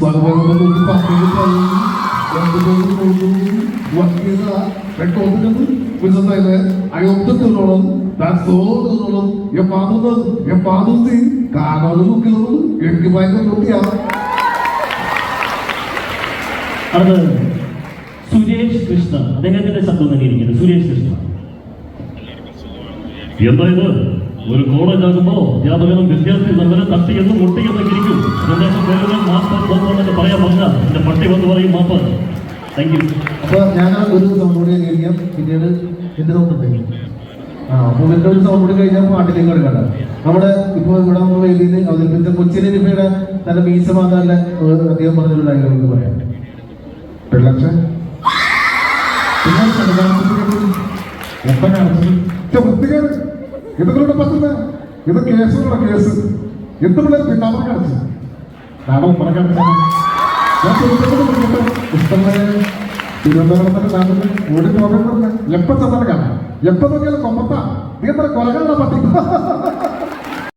bagaimana dipakai yang betul-betul wakilnya rekomendasi വിധത്തിൽ അയോഗ്യത്തിനുള്ളത് ദാസോടുള്ളത് എപ്പാടുന്നത് എപ്പാടുന്നത് കാണാനും നോക്കുന്നത് എനിക്ക് ഭയങ്കര കുട്ടിയാണ് അടുത്തത് സുരേഷ് കൃഷ്ണ. അദ്ദേഹത്തിന്റെ ശബ്ദം നൽകിയിരിക്കുന്നത് സുരേഷ് കൃഷ്ണ. എന്താ ഇത് ഒരു കോളേജ് ആകുമ്പോ അധ്യാപകനും വിദ്യാർത്ഥി നല്ല തട്ടിയെന്നും മുട്ടിയെന്നും ഇരിക്കും. സന്ദേശം മാസ്റ്റർ പട്ടി പറയും മാപ്പ്. താങ്ക് യു അപ്പൊ ഞാൻ ഒരു സൗണ്ട് കൂടി കേൾക്കാം പിന്നീട് എന്റെ സൗണ്ട് ഉണ്ടെങ്കിൽ ആ അപ്പോൾ എന്റെ ഒരു സൗണ്ട് കൂടി കഴിഞ്ഞാൽ പാട്ടിലേക്ക് കിടക്കണ്ട നമ്മുടെ ഇപ്പോൾ ഇവിടെ നമ്മൾ വേദിയിൽ അവതരിപ്പിച്ച കൊച്ചിനെ രൂപയുടെ തന്റെ മീസ മാതാന്റെ അദ്ദേഹം പറഞ്ഞൊരു ഡയലോഗ് പറയാം. പിള്ളച്ച വൃത്തികേട്. ഇതുകളുടെ പറ്റുന്ന ഇത് കേസുകളുടെ കേസ്. എന്തുള്ള പിന്നാമ കാണിച്ചു നാടകം പറഞ്ഞാൽ ഞാൻ ചോദിച്ചത് ഇഷ്ടമായ തിരുവനന്തപുരത്തൊക്കെ നാട്ടിൽ ഓടി പോകേണ്ടത് എപ്പോ ചെന്നാലും കാണാം. എപ്പോ നോക്കിയാലും കൊമ്പത്താ. നീ എന്താ കൊലകളുടെ പട്ടി.